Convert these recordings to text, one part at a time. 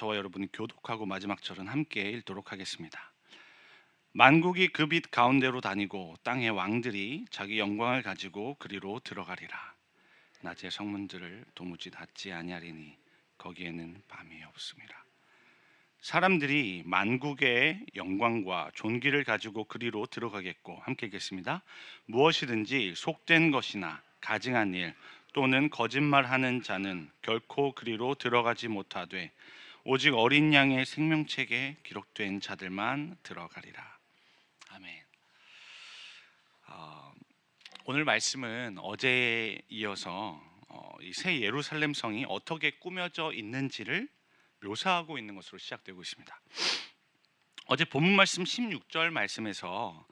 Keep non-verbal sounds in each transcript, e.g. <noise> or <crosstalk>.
저와 여러분이 교독하고 마지막 절은 함께 읽도록 하겠습니다. 만국이 그 빛 가운데로 다니고 땅의 왕들이 자기 영광을 가지고 그리로 들어가리라. 낮의 성문들을 도무지 닫지 아니하리니 거기에는 밤이 없음이라. 사람들이 만국의 영광과 존귀를 가지고 그리로 들어가겠고 함께 읽겠습니다. 무엇이든지 속된 것이나 가증한 일 또는 거짓말하는 자는 결코 그리로 들어가지 못하되 오직 어린 양의 생명책에 기록된 자들만 들어가리라. 아멘. 어, 오늘 말씀은 어제에 이어서 어, 이새 예루살렘 성이 어떻게 꾸며져 있는지를 묘사하고 있는 것으로 시작되고 있습니다. 어제 본문 말씀 16절 말씀에서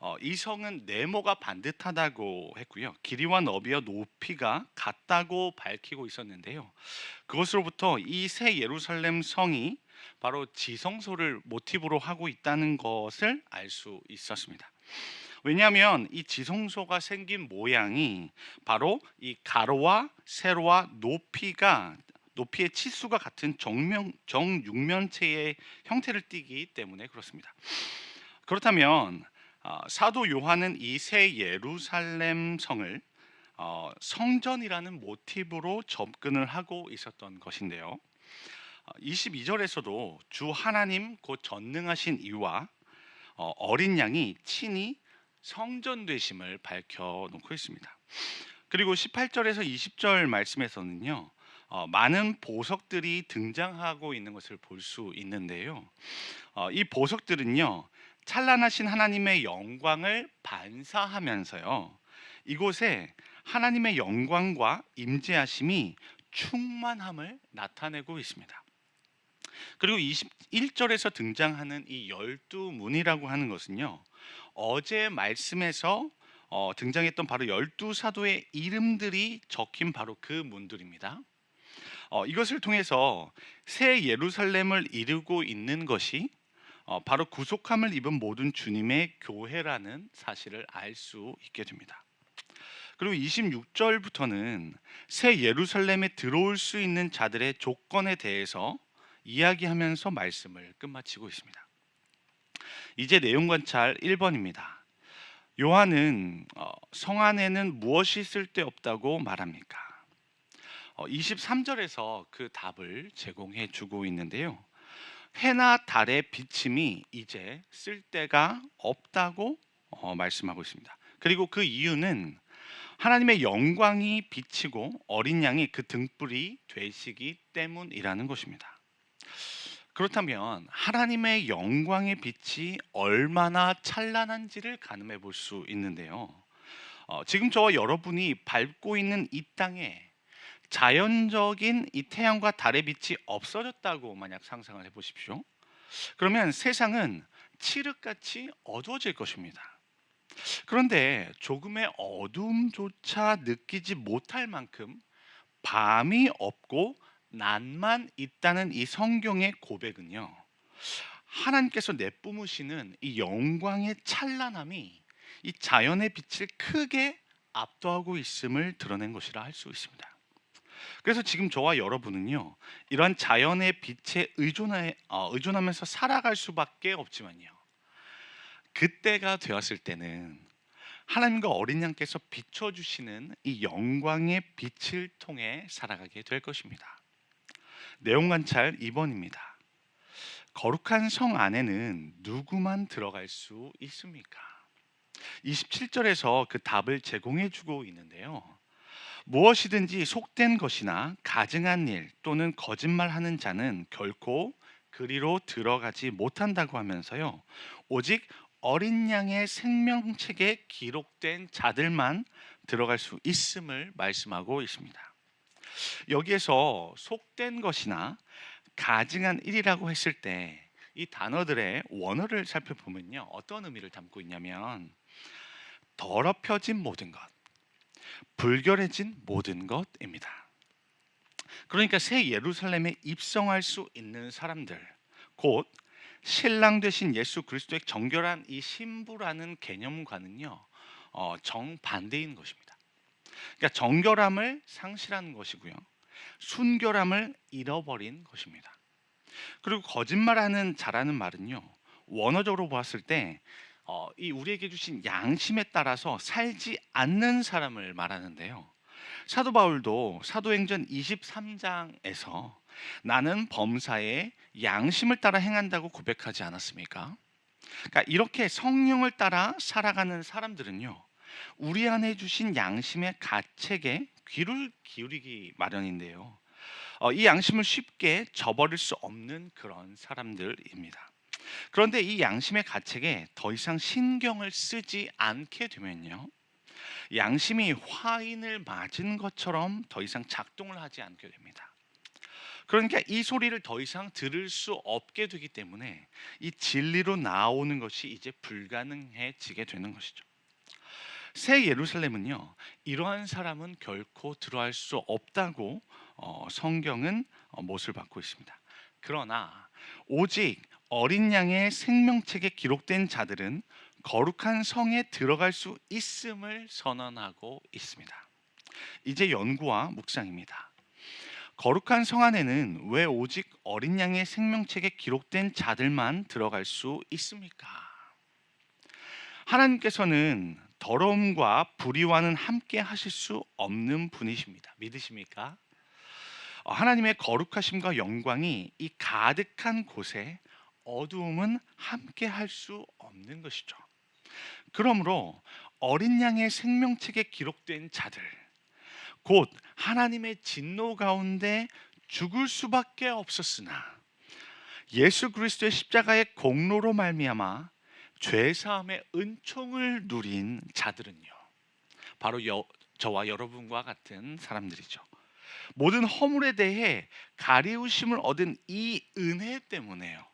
어, 이 성은 네모가 반듯하다고 했고요. 길이와 너비와 높이가 같다고 밝히고 있었는데요. 그것으로부터 이 새 예루살렘 성이 바로 지성소를 모티브로 하고 있다는 것을 알 수 있었습니다. 왜냐하면 이 지성소가 생긴 모양이 바로 이 가로와 세로와 높이가 높이의 치수가 같은 정면 정육면체의 형태를 띠기 때문에 그렇습니다. 그렇다면 어, 사도 요한은 이 새 예루살렘 성을 어, 성전이라는 모티브로 접근을 하고 있었던 것인데요. 22절에서도 주 하나님 곧 전능하신 이와 어, 어린 양이 친히 성전 되심을 밝혀 놓고 있습니다. 그리고 18절에서 20절 말씀에서는요. 어, 많은 보석들이 등장하고 있는 것을 볼 수 있는데요. 어, 이 보석들은요. 찬란하신 하나님의 영광을 반사하면서요. 이곳에 하나님의 영광과 임재하심이 충만함을 나타내고 있습니다. 그리고 21절에서 등장하는 이 열두 문이라고 하는 것은요. 어제 말씀에서 어, 등장했던 바로 열두 사도의 이름들이 적힌 바로 그 문들입니다. 어, 이것을 통해서 새 예루살렘을 이루고 있는 것이 어, 바로 구속함을 입은 모든 주님의 교회라는 사실을 알 수 있게 됩니다. 그리고 26절부터는 새 예루살렘에 들어올 수 있는 자들의 조건에 대해서 이야기하면서 말씀을 끝마치고 있습니다. 이제 내용 관찰 1번입니다. 요한은 어, 성 안에는 무엇이 쓸데없다고 말합니까? 23절에서 그 답을 제공해 주고 있는데요. 해나 달의 비침이 이제 쓸데가 없다고 어, 말씀하고 있습니다. 그리고 그 이유는 하나님의 영광이 비치고 어린 양이 그 등불이 되시기 때문이라는 것입니다. 그렇다면 하나님의 영광의 빛이 얼마나 찬란한지를 가늠해 볼 수 있는데요. 어, 지금 저와 여러분이 밟고 있는 이 땅에 자연적인 이 태양과 달의 빛이 없어졌다고 만약 상상을 해보십시오. 그러면 세상은 칠흑같이 어두워질 것입니다. 그런데 조금의 어둠조차 느끼지 못할 만큼 밤이 없고 낮만 있다는 이 성경의 고백은요. 하나님께서 내뿜으시는 이 영광의 찬란함이 이 자연의 빛을 크게 압도하고 있음을 드러낸 것이라 할 수 있습니다. 그래서 지금 저와 여러분은요 이러한 자연의 빛에 의존해, 어, 의존하면서 살아갈 수밖에 없지만요 그때가 되었을 때는 하나님과 어린 양께서 비춰주시는 이 영광의 빛을 통해 살아가게 될 것입니다. 내용 관찰 2번입니다. 거룩한 성 안에는 누구만 들어갈 수 있습니까? 27절에서 그 답을 제공해 주고 있는데요. 무엇이든지 속된 것이나 가증한 일 또는 거짓말하는 자는 결코 그리로 들어가지 못한다고 하면서요. 오직 어린 양의 생명책에 기록된 자들만 들어갈 수 있음을 말씀하고 있습니다. 여기에서 속된 것이나 가증한 일이라고 했을 때 이 단어들의 원어를 살펴보면요. 어떤 의미를 담고 있냐면 더럽혀진 모든 것, 불결해진 모든 것입니다. 그러니까 새 예루살렘에 입성할 수 있는 사람들, 곧 신랑 되신 예수 그리스도의 정결한 이 신부라는 개념과는요 어, 정반대인 것입니다. 그러니까 정결함을 상실한 것이고요, 순결함을 잃어버린 것입니다. 그리고 거짓말하는 자라는 말은요. 원어적으로 보았을 때 어, 이 우리에게 주신 양심에 따라서 살지 않는 사람을 말하는데요. 사도 바울도 사도행전 23장에서 나는 범사에 양심을 따라 행한다고 고백하지 않았습니까? 그러니까 이렇게 성령을 따라 살아가는 사람들은요. 우리 안에 주신 양심의 가책에 귀를 기울이기 마련인데요. 어, 이 양심을 쉽게 저버릴 수 없는 그런 사람들입니다. 그런데 이 양심의 가책에 더 이상 신경을 쓰지 않게 되면요. 양심이 화인을 맞은 것처럼 더 이상 작동을 하지 않게 됩니다. 그러니까 이 소리를 더 이상 들을 수 없게 되기 때문에 이 진리로 나오는 것이 이제 불가능해지게 되는 것이죠. 새 예루살렘은요 이러한 사람은 결코 들어갈 수 없다고 어, 성경은 어, 못을 받고 있습니다. 그러나 오직 어린 양의 생명책에 기록된 자들은 거룩한 성에 들어갈 수 있음을 선언하고 있습니다. 이제 연구와 묵상입니다. 거룩한 성 안에는 왜 오직 어린 양의 생명책에 기록된 자들만 들어갈 수 있습니까? 하나님께서는 더러움과 불의와는 함께 하실 수 없는 분이십니다. 믿으십니까? 어, 하나님의 거룩하심과 영광이 이 가득한 곳에 어두움은 함께 할 수 없는 것이죠. 그러므로 어린 양의 생명책에 기록된 자들 곧 하나님의 진노 가운데 죽을 수밖에 없었으나 예수 그리스도의 십자가의 공로로 말미암아 죄 사함의 은총을 누린 자들은요. 바로 여, 저와 여러분과 같은 사람들이죠. 모든 허물에 대해 가리우심을 얻은 이 은혜 때문에요.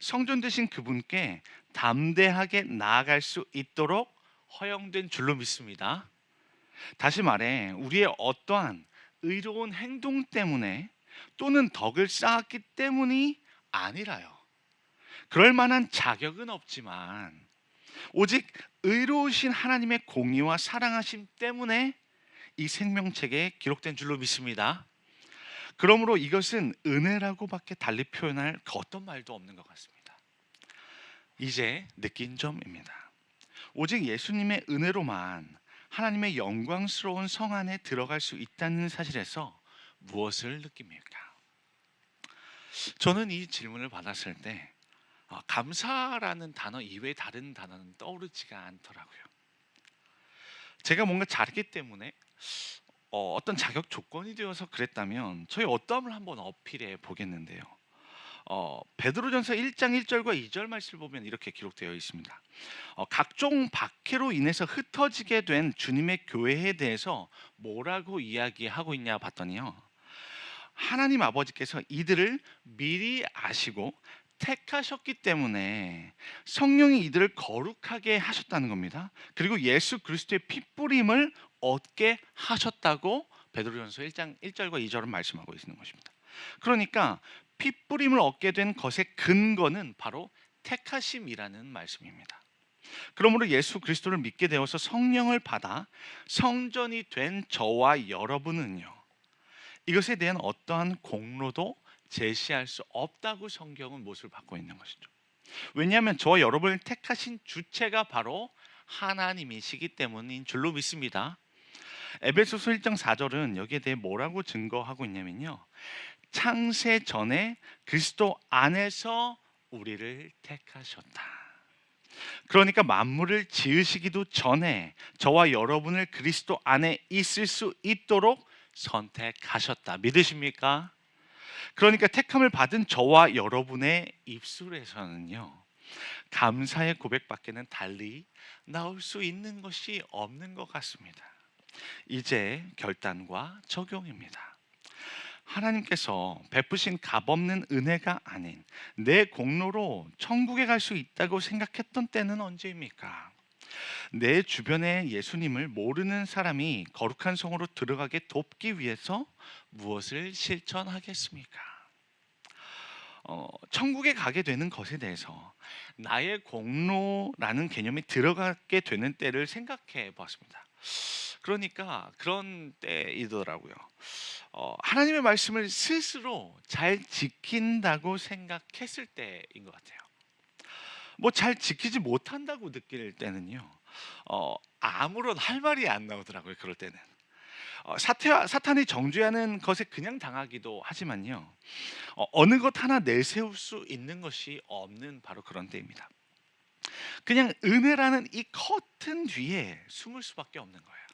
성전 되신 그분께 담대하게 나아갈 수 있도록 허용된 줄로 믿습니다. 다시 말해 우리의 어떠한 의로운 행동 때문에 또는 덕을 쌓았기 때문이 아니라요. 그럴 만한 자격은 없지만 오직 의로우신 하나님의 공의와 사랑하심 때문에 이 생명책에 기록된 줄로 믿습니다. 그러므로 이것은 은혜라고밖에 달리 표현할 그 어떤 말도 없는 것 같습니다. 이제 느낀 점입니다. 오직 예수님의 은혜로만 하나님의 영광스러운 성 안에 들어갈 수 있다는 사실에서 무엇을 느낍니까? 저는 이 질문을 받았을 때 아, 감사라는 단어 이외에 다른 단어는 떠오르지가 않더라고요. 제가 뭔가 잘했기 때문에 어, 어떤 자격 조건이 되어서 그랬다면 저희 어떠함을 한번 어필해 보겠는데요. 어, 베드로전서 1장 1절과 2절 말씀을 보면 이렇게 기록되어 있습니다. 어, 각종 박해로 인해서 흩어지게 된 주님의 교회에 대해서 뭐라고 이야기하고 있냐 봤더니요. 하나님 아버지께서 이들을 미리 아시고 택하셨기 때문에 성령이 이들을 거룩하게 하셨다는 겁니다. 그리고 예수 그리스도의 핏부림을 얻게 하셨다고 베드로전서 1장 1절과 2절은 말씀하고 있는 것입니다. 그러니까 핏부림을 얻게 된 것의 근거는 바로 택하심이라는 말씀입니다. 그러므로 예수 그리스도를 믿게 되어서 성령을 받아 성전이 된 저와 여러분은요. 이것에 대한 어떠한 공로도 제시할 수 없다고 성경은 못을 받고 있는 것이죠. 왜냐하면 저와 여러분을 택하신 주체가 바로 하나님이시기 때문인 줄로 믿습니다. 에베소서 1장 4절은 여기에 대해 뭐라고 증거하고 있냐면요. 창세 전에 그리스도 안에서 우리를 택하셨다. 그러니까 만물을 지으시기도 전에 저와 여러분을 그리스도 안에 있을 수 있도록 선택하셨다. 믿으십니까? 그러니까 택함을 받은 저와 여러분의 입술에서는요. 감사의 고백밖에는 달리 나올 수 있는 것이 없는 것 같습니다. 이제 결단과 적용입니다. 하나님께서 베푸신 값없는 은혜가 아닌 내 공로로 천국에 갈 수 있다고 생각했던 때는 언제입니까? 내 주변에 예수님을 모르는 사람이 거룩한 성으로 들어가게 돕기 위해서 무엇을 실천하겠습니까? 어, 천국에 가게 되는 것에 대해서 나의 공로라는 개념이 들어가게 되는 때를 생각해 보았습니다. 그러니까 그런 때이더라고요. 어, 하나님의 말씀을 스스로 잘 지킨다고 생각했을 때인 것 같아요. 뭐 잘 지키지 못한다고 느낄 때는요. 어, 아무런 할 말이 안 나오더라고요. 그럴 때는. 어, 사태, 사탄이 정죄하는 것에 그냥 당하기도 하지만요. 어, 어느 것 하나 내세울 수 있는 것이 없는 바로 그런 때입니다. 그냥 은혜라는 이 커튼 뒤에 숨을 수밖에 없는 거예요.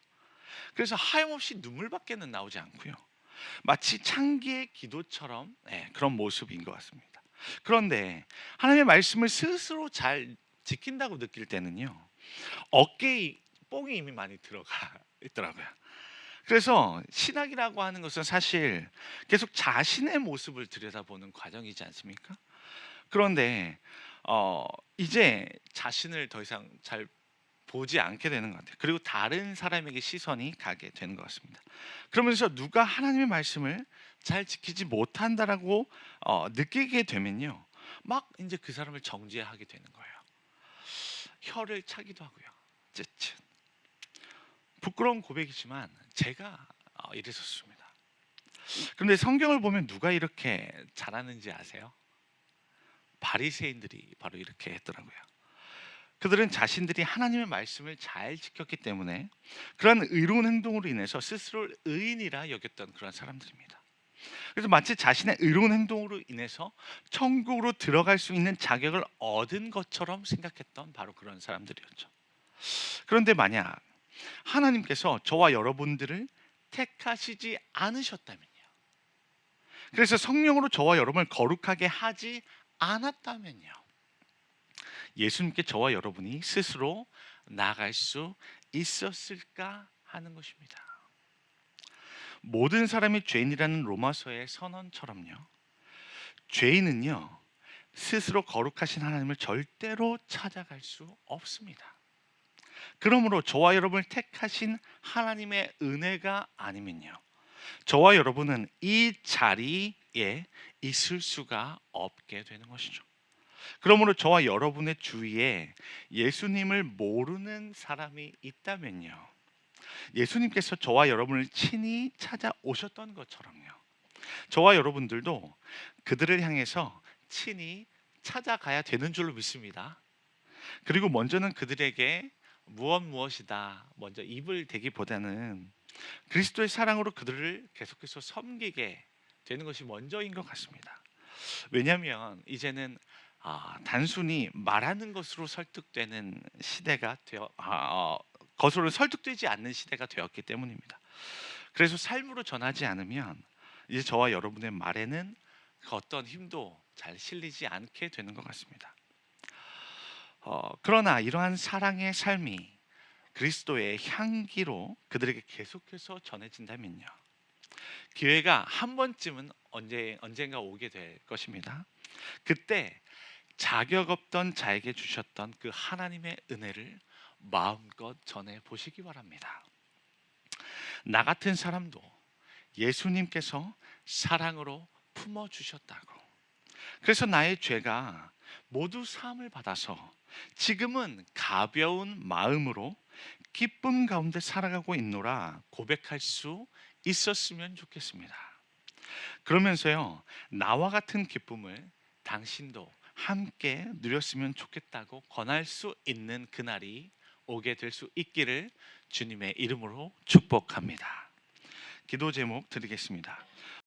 그래서 하염없이 눈물밖에는 나오지 않고요. 마치 창기의 기도처럼 예, 그런 모습인 것 같습니다. 그런데 하나님의 말씀을 스스로 잘 지킨다고 느낄 때는요. 어깨에 뽕이 이미 많이 들어가 <laughs> 있더라고요. 그래서 신학이라고 하는 것은 사실 계속 자신의 모습을 들여다보는 과정이지 않습니까? 그런데 어, 이제 자신을 더 이상 잘 보지 않게 되는 것 같아요. 그리고 다른 사람에게 시선이 가게 되는 것 같습니다. 그러면서 누가 하나님의 말씀을 잘 지키지 못한다라고 어, 느끼게 되면요, 막 이제 그 사람을 정죄하게 되는 거예요. 혀를 차기도 하고요. 쯧쯧. 부끄러운 고백이지만 제가 어, 이랬었습니다. 그런데 성경을 보면 누가 이렇게 잘하는지 아세요? 바리새인들이 바로 이렇게 했더라고요. 그들은 자신들이 하나님의 말씀을 잘 지켰기 때문에 그런 의로운 행동으로 인해서 스스로를 의인이라 여겼던 그런 사람들입니다. 그래서 마치 자신의 의로운 행동으로 인해서 천국으로 들어갈 수 있는 자격을 얻은 것처럼 생각했던 바로 그런 사람들이었죠. 그런데 만약 하나님께서 저와 여러분들을 택하시지 않으셨다면요. 그래서 성령으로 저와 여러분을 거룩하게 하지 않았다면요. 예수님께 저와 여러분이 스스로 나갈 수 있었을까 하는 것입니다. 모든 사람이 죄인이라는 로마서의 선언처럼요. 죄인은요. 스스로 거룩하신 하나님을 절대로 찾아갈 수 없습니다. 그러므로 저와 여러분을 택하신 하나님의 은혜가 아니면요. 저와 여러분은 이 자리에 있을 수가 없게 되는 것이죠. 그러므로 저와 여러분의 주위에 예수님을 모르는 사람이 있다면요. 예수님께서 저와 여러분을 친히 찾아오셨던 것처럼요. 저와 여러분들도 그들을 향해서 친히 찾아가야 되는 줄로 믿습니다. 그리고 먼저는 그들에게 무엇 무엇이다 먼저 입을 대기보다는 그리스도의 사랑으로 그들을 계속해서 섬기게 되는 것이 먼저인 것 같습니다. 왜냐하면 이제는 아, 단순히 말하는 것으로 설득되는 시대가 되어 아, 어, 것으로 설득되지 않는 시대가 되었기 때문입니다. 그래서 삶으로 전하지 않으면 이제 저와 여러분의 말에는 그 어떤 힘도 잘 실리지 않게 되는 것 같습니다. 어, 그러나 이러한 사랑의 삶이 그리스도의 향기로 그들에게 계속해서 전해진다면요. 기회가 한 번쯤은 언제 언젠가 오게 될 것입니다. 그때 자격 없던 자에게 주셨던 그 하나님의 은혜를 마음껏 전해 보시기 바랍니다. 나 같은 사람도 예수님께서 사랑으로 품어 주셨다고. 그래서 나의 죄가 모두 사함을 받아서 지금은 가벼운 마음으로 기쁨 가운데 살아가고 있노라 고백할 수 있었으면 좋겠습니다. 그러면서요, 나와 같은 기쁨을 당신도 함께 누렸으면 좋겠다고 권할 수 있는 그날이 오게 될 수 있기를 주님의 이름으로 축복합니다. 기도 제목 드리겠습니다.